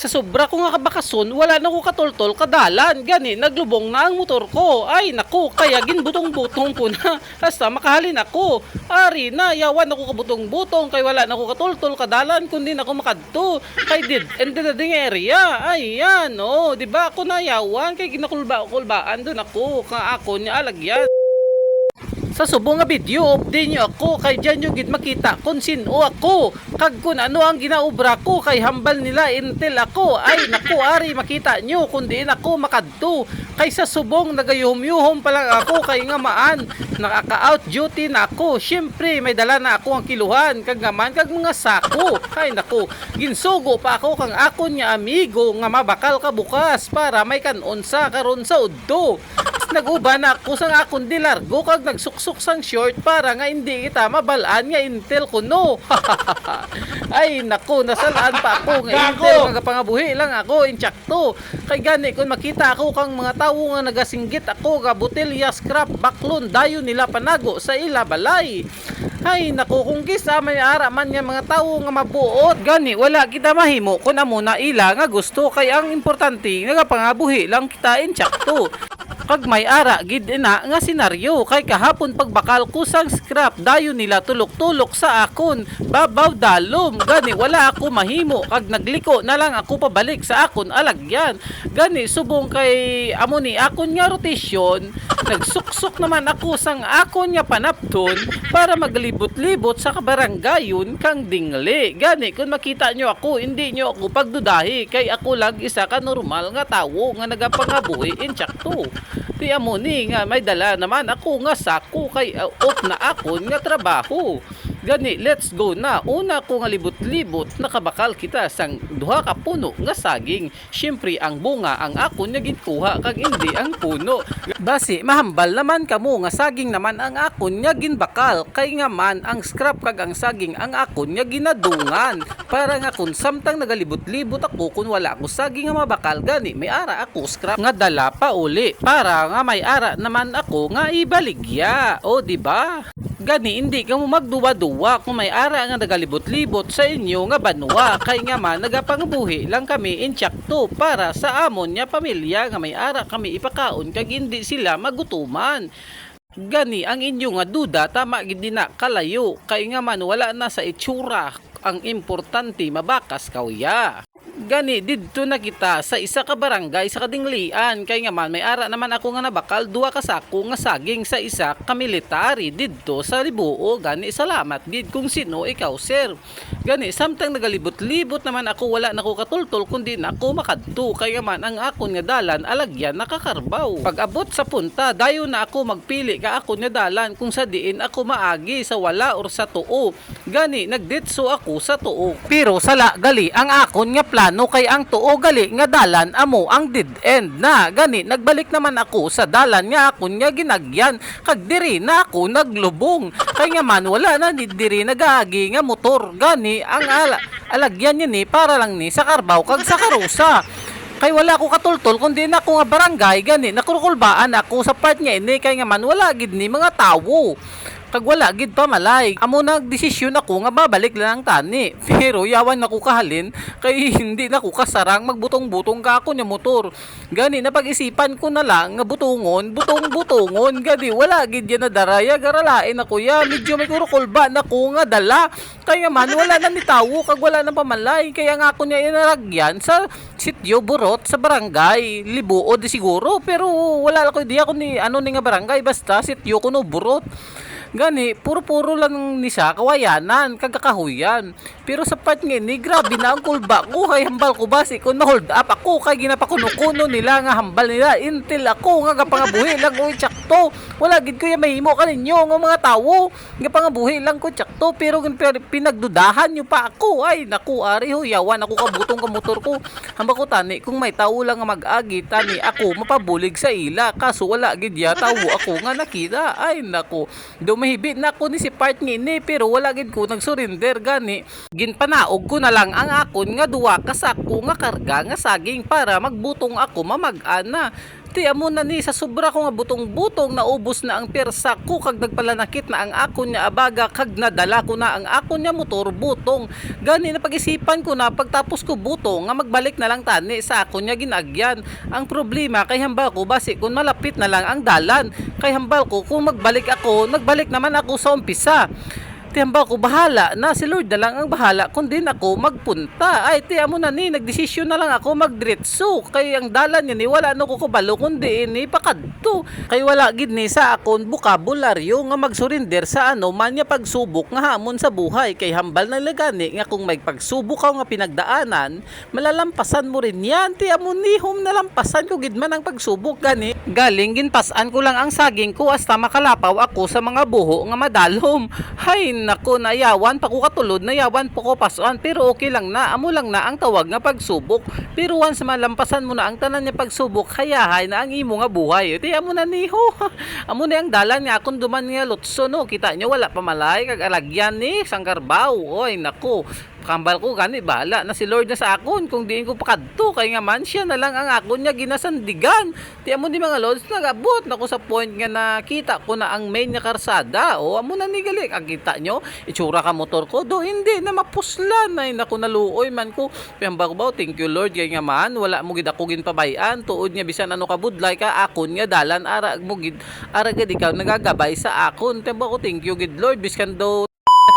Sa sobra ko nga kabakason, wala na ko katultol kadalan. Gani, naglubong na ang motor ko. Ay, naku, kaya ginbutong-butong ko na. Hasta makahalin ako. Ari na, yawan ako kabutong-butong. Kay wala na ko katultol kadalan, kundi na ako makadto. Kay did, and the ding area. Ay, yan, oh. Di ba ako na yawan? Kay ginakulba-kulbaan doon ako. Ka ako niya alagyan. Sa subong nga video, update nyo ako kay dyan nyo gid makita kung sino ako. Kag kung ano ang ginaobra ko kay hambal nila intel ako. Ay naku ari makita nyo kung diin ako makadto. Kay sa subong nagayuhom-yuhom pa lang ako kay nga maan nakaka-out duty na ako. Syempre may dala na ako ang kiluhan kag ngaman kag mga sako. Ay naku, ginsugo pa ako kang ako niya amigo nga mabakal ka bukas para may kanon sa karon sa udto naguba na ako sa akong dilargo kag nagsuksok sang short para nga hindi kita mabalaan nga intel ko no. Ay nako nasalaan pa ako nga intel nga pangabuhi lang ako inchakto. Kay gani kun makita ako kang mga tawo nga nagasinggit ako ga botelya scrap baklon dayo nila panago sa ila balay. Ay nako kung kisa may ara man nga mga tawo nga mabuot gani wala kita mahimo kun amo na ila nga gusto kay ang importante nga pangabuhi lang kita inchakto kag may ara gid ina nga senaryo. Kay kahapon pagbakal ko sang scrap dayon nila tulok-tulok sa akon. Babaw dalom. Gani wala ako mahimo. Kag nagliko na lang ako pabalik sa akon alagyan. Gani subong kay amo ni akon nga rotasyon nagsuksok naman ako sang akon nga panapton para maglibot-libot sa kabaranggayon kang dingli gani kung makita nyo ako hindi nyo ako pagdudahi. Kay ako lang isa ka normal nga tawo nga nagapangabuhi inchakto Di amo ni nga may dala naman ako nga sako kay uh, off na ako nga trabaho. Gani, let's go na. Una ko nga libot-libot, nakabakal kita sang duha ka puno nga saging. Siyempre, ang bunga ang ako nga ginkuha kag hindi ang puno. Basi, mahambal naman kamo nga saging naman ang akon nga ginbakal. Kay nga man, ang scrap kag ang saging ang akon nga ginadungan. Para nga kung samtang nagalibot-libot ako kung wala ako saging nga mabakal gani, may ara ako scrap nga dala pa uli. Para nga may ara naman ako nga ibaligya. O, di ba? Gani, hindi ka mo magduwa-duwa kung may ara nga nagalibot-libot sa inyo nga banwa. Kay nga man, nagapangabuhi lang kami inchakto para sa amon niya pamilya nga may ara kami ipakaon kag hindi sila magutuman. Gani, ang inyo nga duda, tama gid na kalayo. Kay nga man, wala na sa itsura. Ang importante, mabakas kawya gani didto na kita sa isa ka barangay sa kadinglian. Kay nga man may ara naman ako nga nabakal duwa ka sako nga saging sa isa ka military didto sa Libuo. Gani salamat gid kung sino ikaw sir. Gani samtang nagalibot-libot naman ako wala na ko katultol kundi na ako makadto. Kay nga man ang akon nga dalan alagyan nakakarbaw. Pag abot sa punta dayo na ako magpili ka akon nga dalan kung sa diin ako maagi sa wala or sa tuo. Gani nagditso ako sa tuo. Pero sala gali ang akon nga plano kay ang tuo gali nga dalan amo ang dead end na. Gani nagbalik naman ako sa dalan nga akon nga ginagyan. Kag diri na ako naglubong. Kay nga man wala na ni diri nagaagi nga motor. Gani ang ala, alagyan niya ni para lang ni sa karbaw kag sa karusa. Kay wala ako katultol kundi na ako nga barangay. Gani nakukulbaan ako sa part nga ini. Kay nga man wala gid ni mga tawo kag wala gid pa malay. Amo nagdesisyon ako nga babalik lang ang tani. Pero yawan ako kahalin kay hindi na ko kasarang magbutong-butong ka ako nya motor. Gani napag-isipan ko na lang nga butungon butong-butongon gani wala gid yan na daraya garalain ako ya medyo may kurukulba na ko nga dala. Kaya man wala na ni tawo kag wala na pamalay kaya nga ako niya inaragyan sa sityo burot sa barangay. Libuo di siguro pero wala lang ko di ako ni ano ni nga barangay basta sityo kuno burot gani puro-puro lang ni siya kawayanan kagakahuyan. Pero sa part nga ni grabe na ang kulba ko. Kay hambal ko basi kung na-hold up ako. Kay ginapakuno-kuno nila nga hambal nila. Intil ako nga gapangabuhi. Lang ko tsakto wala gid ko ya mahimo kaninyo nga mga tawo. Nga pangabuhi lang ko tsakto. Pero pinagdudahan nyo pa ako. Ay naku ari ho yawan ako kabutong ka motor ko. Hamba ko tani kung may tawo lang nga mag-agi tani ako mapabulig sa ila. Kaso wala gid ya tawo ako nga nakita. Ay naku dumahibit na ako ni si part ni pero wala gid ko nagsurrender gani. Ginpanaog ko na lang ang akon nga duwa ka sako nga karga nga saging para magbutong ako mamag-ana Ti amo na ni sa sobra ko nga butong-butong naubos na ang persa ko kag nagpalanakit na ang ako niya abaga kag nadala ko na ang ako niya motor butong. Gani na pag-isipan ko na pagtapos ko butong nga magbalik na lang tani sa ako niya ginagyan. Ang problema kay hambal ko basi kung malapit na lang ang dalan. Kay hambal ko kung magbalik ako, nagbalik naman ako sa umpisa. Tiyamba ko, bahala na. Si Lord na lang ang bahala kung din ako magpunta. Ay, tiya mo na ni, nagdesisyon na lang ako magdiretso. Kay ang dalan niya ni, wala no ko kabalo kundi ni pakadto. Kay wala gid ni sa akon bukabularyo nga magsurinder sa ano man niya pagsubok nga hamon sa buhay. Kay hambal na lagani nga kung may pagsubok ka nga pinagdaanan, malalampasan mo rin yan. Tiya mo ni, hum nalampasan ko gid man ang pagsubok gani. Galing ginpasan ko lang ang saging ko hasta makalapaw ako sa mga buho nga madalom. Hay nako nayawan pa ko katulod nayawan pa ko pasuan pero okay lang na amo lang na ang tawag nga pagsubok. Pero once malampasan mo na ang tanan niya pagsubok hayahay na ang imo nga buhay. Iti amo na niho amo na ang dalan nga akong duman nga lutso no? Kita nyo wala pa malay kag alagyan ni sanggarbaw oy nako kambal ko gani bahala na si Lord na sa akon. Kung diin ko pakadto kay nga man siya na lang ang akon niya ginasandigan. Ti amo ni mga lords nagabot na ko sa point nga nakita ko na ang main nga karsada. O amo na ni gali ang kita nyo itsura ka motor ko. Do hindi na mapuslan. Ay naku naluoy man ko. Ba thank you Lord kay nga man wala mo gid ako ginpabayan tuod nga bisan ano ka budlay ka akon nga dalan ara mo gid ara gid ikaw nagagabay sa akon. Piyamba ko thank you gid Lord. Biskan do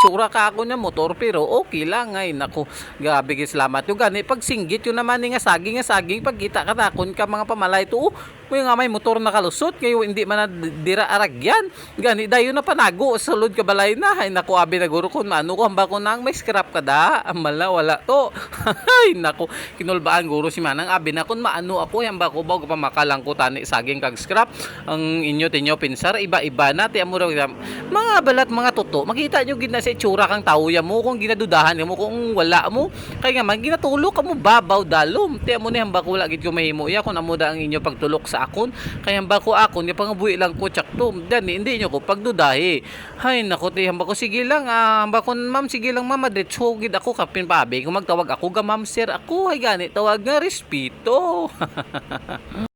tsura ka ako niya motor pero okay lang. Ay nako grabe salamat yung gani pag singgit yun naman ni nga saging nga saging pagkita ka takon ka mga pamalay to mo nga may motor na kalusot kayo hindi man na dira aragyan. Gani dayo na panago sulod ka balay na. Ay nako abi na guro kun ano ko hamba ko nang may scrap ka da amal na wala to. Ay nako kinulbaan guro si manang abi na kun maano ako hamba ko ba pamakalang ko tani saging kag scrap. Ang inyo tinyo pinsar iba-iba na ti amo mga balat mga toto makita nyo gid na sa itsura kang tawya mo kung ginadudahan mo kung wala mo. Kay nga man ginatulok ka mo babaw dalom. Ti amo ni hamba ko wala gid ko mahimo. Ya kun amo da ang inyo pagtulok sa akon kay hamba ko akon nga pangabuhi lang ko tsakto dani hindi nyo ko pagdudahi. Hay nako ti hamba ko sige lang ah, hamba ko ma'am sige lang ma'am adretso gid ako kapin pabi kung magtawag ako ga ma'am sir ako ay gani tawag nga respeto